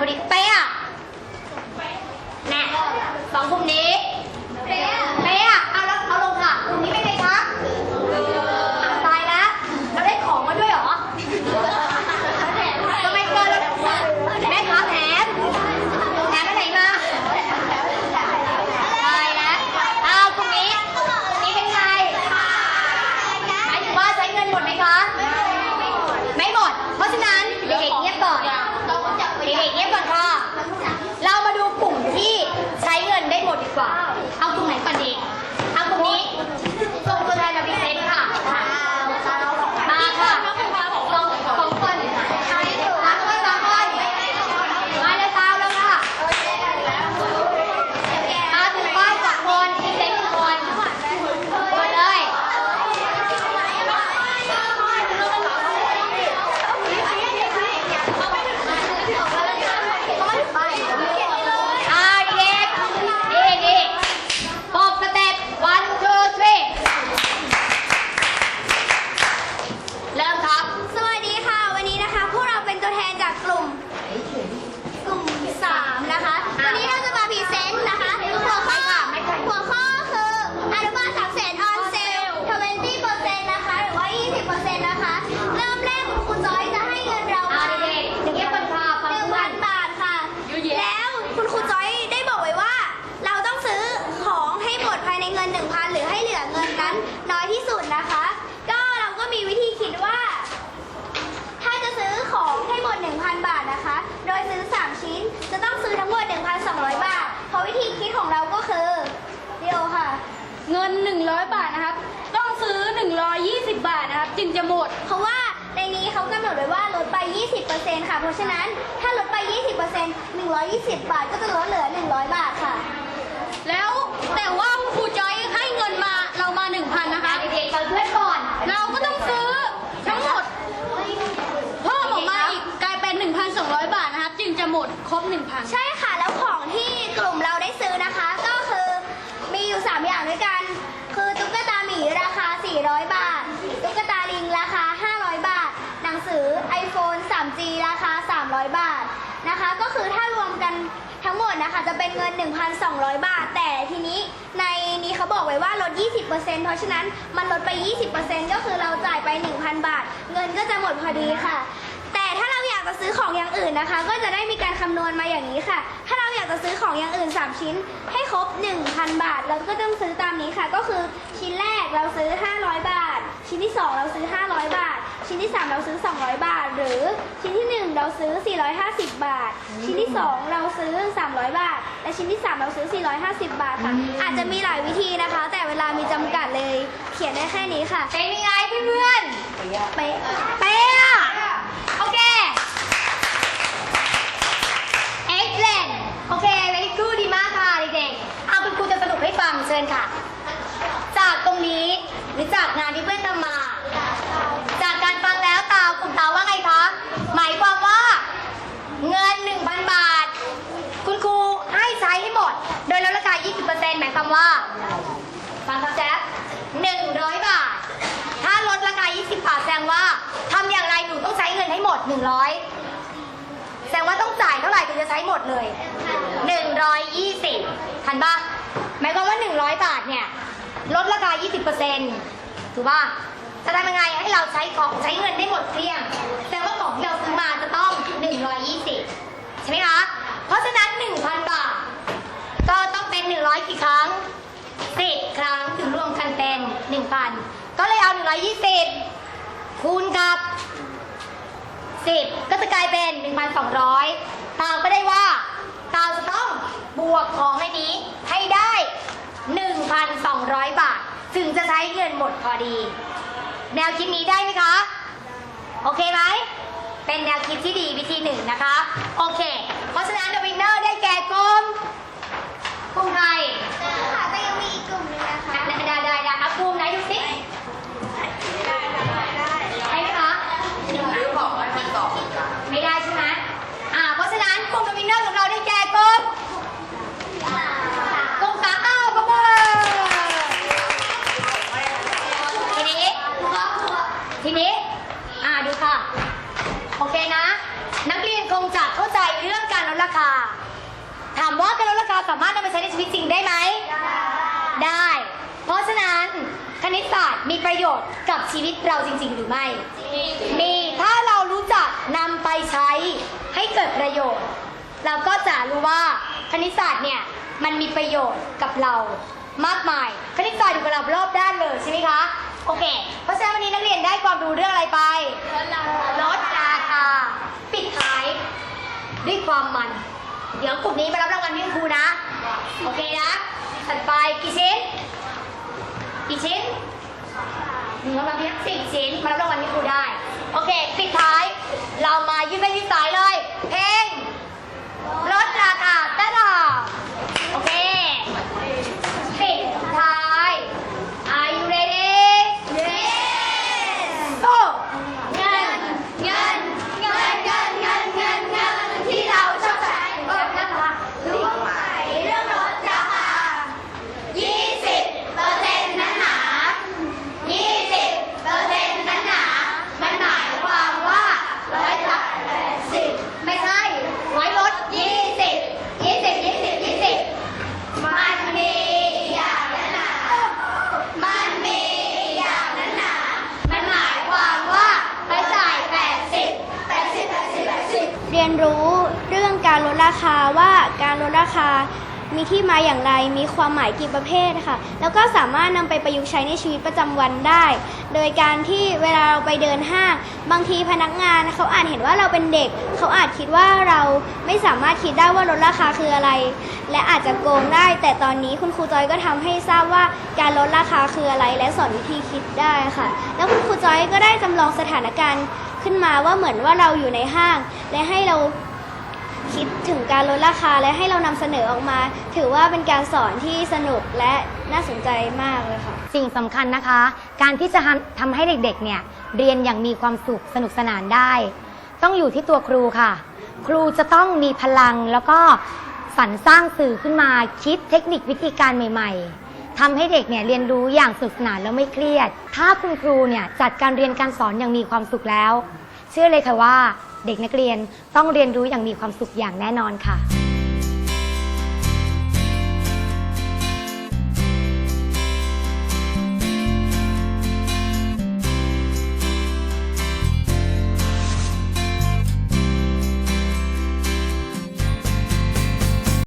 พอดีเป๊ะะแน่สองกลุ่มนี้ เริ่มแรกคุณครูจอยจะให้เงินเราอ่ามงียบก่นค่งพื่นบาทค่ะแล้วคุณครูจอยได้บอกไว้ว่า เราต้องซื้อของให้หมดภายในเงิน 1,000 หรือให้เหลือเงินนั้นน้อยที่สุดนะคะ ก็เราก็มีวิธีคิดว่า ถ้าจะซื้อของให้หมด 1,000 บาทนะคะ โดยซื้อ 3 ชิ้น จะต้องซื้อทั้งหมด 1,200 บาท เพราะวิธีคิดของเราก็คือเดียวค่ะ เงิน 100 บาทนะคะ จะหมด เพราะว่าในนี้เขากำหนดไว้ว่าลดไป 20%ค่ะ เพราะฉะนั้นถ้าลดไป 20% 120 บาทก็จะลดเหลือ 100 บาทค่ะ แล้วแต่ว่าครูจอยให้เงินมาเรามา 1,000 นะคะ เด็กเราช่วยก่อน เราก็ต้องซื้อทั้งหมดเพิ่มออกมาอีกกลายเป็น 1,200 บาทนะคะ จึงจะหมดครบ 1,000 ใช่ค่ะ แล้วของที่กลุ่มเราได้ซื้อนะคะ ดนะคะจะเป็นเงิน 1,200 บาท แต่ทีนี้ในนี้เขาบอกไว้ว่าลด 20%เพราะฉะนั้นมันลดไป 20%ก็คือเราจ่ายไป 1,000 บาท เงินก็จะหมดพอดีค่ะ แต่ถ้าเราอยากจะซื้อของอย่างอื่นนะคะ ก็จะได้มีการคำนวณมาอย่างนี้ค่ะ ถ้าเราอยากจะซื้อของอย่างอื่น 3 ชิ้น ให้ครบ 1,000 บาท เราก็ต้องซื้อตามนี้ค่ะ ก็คือชิ้นแรกเราซื้อ 500 บาท ชิ้นที่ 2 เราซื้อ 500 บาท ชิ้นที่ 3 เราซื้อ 200 บาท หรือชิ้นที่ 1 เราซื้อ 450 บาท ชิ้นที่ 2 เราซื้อ 300 บาท และชิ้นที่ 3 เราซื้อ 450 บาทค่ะ อาจจะมีหลายวิธีนะคะ แต่เวลามีจำกัดเลย เขียนได้แค่นี้ค่ะ เป็นยังไงเพื่อนเป๊ะๆเป๊ะอะโอเค excellent โอเค very good ดีมากค่ะเด็กๆเอาคุณครูจะสรุปให้ฟังเชิญค่ะจากตรงนี้ห รือจากงานที่เพื่อนทำมา จากการฟังแล้วตาวกลุ่มตาวว่าไงคะ หมายความว่า เงิน 1,000 บาท คุณครูให้ใช้ให้หมด โดยลดราคา 20%หมายความว่า ฟังครับแจ๊บ100 บาท ถ้าลดราคา 20 บาทแสดงว่าทำอย่างไรหนูต้องใช้เงินให้หมด 100 แสดงว่าต้องจ่ายเท่าไหร่ถึงจะใช้หมดเลย 120ทันปะหมายความว่า 100 บาทเนี่ย ลดราคา 20%ถูกป่ะจะทำยังไงให้เราใช้ของใช้เงินได้หมดเกลี้ยงแสดงว่าของที่เราซื้อมาจะต้อง 120 ใช่ไหมคะ เพราะฉะนั้น 1,000 บาท ก็ต้องเป็น 100 กี่ครั้ง10ครั้งถึงรวมกันเป็น 1,000 ก็เลยเอา 120 คูณกับ 10 ก็จะกลายเป็น 1,200 ตามก็ได้ว่าตามจะต้องบวกของในนี้ 1,200 บาท ถึงจะใช้เงินหมดพอดี แนวคิดนี้ได้ไหมคะ โอเคไหม เป็นแนวคิดที่ดีวิธีหนึ่งนะคะ โอเค เพราะฉะนั้น The winner ได้แก่กลุ่มกลุ่มใครค่ะแต่ยังมีอีกกลุ่มหนึงนะคะ ได้ได้ได้ได้เอากลุ่มไหนดูสิได้ไหมคะไม่ได้ใช่ไหมอ่า เพราะฉะนั้นกลุ่ม The winner ของเราได้แก่กลุ่มกลุ่มสามอ้าวประเมิทีนี้ ทีนี้ อ่าดูค่ะ โอเคนะ นักเรียนคงจะเข้าใจเรื่องการลดราคา ถามว่าการลดราคาสามารถนำไปใช้ในชีวิตจริง ได้ไหม ได้ เพราะฉะนั้นคณิตศาสตร์มีประโยชน์กับชีวิตเราจริง ๆ หรือไม่ มี ถ้าเรารู้จักนำไปใช้ให้เกิดประโยชน์ เราก็จะรู้ว่าคณิตศาสตร์เนี่ยมันมีประโยชน์กับเรามากมาย คณิตศาสตร์อยู่กับเรารอบด้านเลยใช่ไหมคะ โอเค เพราะฉะนั้นวันนี้นักเรียนได้ความรู้เรื่องอะไรไป ลดราคา ปิดท้ายด้วยความมัน เดี๋ยวกลุ่มนี้มารับรางวัลพี่ครูนะ โอเคนะ ถัดไปกี่ชิ้น กี่ชิ้นหนึ่งรางวัลพี่สิบชิ้นมารับรางวัลพี่ครูได้ โอเค ปิดท้าย เรามายืดไปยืดสายเลย เพลง ลดราคาตะดาโอเค ปิดท้าย Are you ready? Yes! Go! เงิน เงิน เงิน เงิน เงิน เงิน เงิน ที่เราชอบใช้เออนะคะรู้ไหมเรื่องลดราคา 20เปอร์เซ็นต์นั้นหนา 20เปอร์เซ็นต์นั้นหนา มันหมายความว่าร้อยละ80ไม่ใช่ร้อยลด 20 20 20 20 มันมีอย่างนั้นหนา มันมีอย่างนั้นหนา มันหมายความว่าไปจ่าย 80 80 80 80 เรี ยนรู้เรื่องการลดราคาว่าการลดราคามีที่มาอย่างไร มีความหมายกี่ประเภทค่ะ แล้วก็สามารถนำไปประยุกต์ใช้ในชีวิตประจำวันได้ โดยการที่เวลาเราไปเดินห้าง บางทีพนักงานเขาอาจเห็นว่าเราเป็นเด็ก เขาอาจคิดว่าเราไม่สามารถคิดได้ว่าลดราคาคืออะไร และอาจจะโกงได้ แต่ตอนนี้คุณครูจอยก็ทำให้ทราบว่าการลดราคาคืออะไร และสอนวิธีคิดได้ค่ะ แล้วคุณครูจอยก็ได้จำลองสถานการณ์ ขึ้นมาว่าเหมือนว่าเราอยู่ในห้าง และให้เราคิดถึงการลดราคาและให้เรานำเสนอออกมา ถือว่าเป็นการสอนที่สนุกและน่าสนใจมากเลยค่ะ สิ่งสำคัญนะคะ การที่จะทำให้เด็กๆ เนี่ยเรียนอย่างมีความสุขสนุกสนานได้ ต้องอยู่ที่ตัวครูค่ะ ครูจะต้องมีพลังแล้วก็สรรสร้างสื่อขึ้นมาคิดเทคนิควิธีการใหม่ ๆ ทำให้เด็กเนี่ยเรียนรู้อย่างสนุกสนานแล้วไม่เครียด ถ้าคุณครูเนี่ยจัดการเรียนการสอนอย่างมีความสุขแล้ว เชื่อเลยค่ะว่าเด็กนักเรียนต้องเรียนรู้อย่างมีความสุขอย่างแน่นอนค่ะ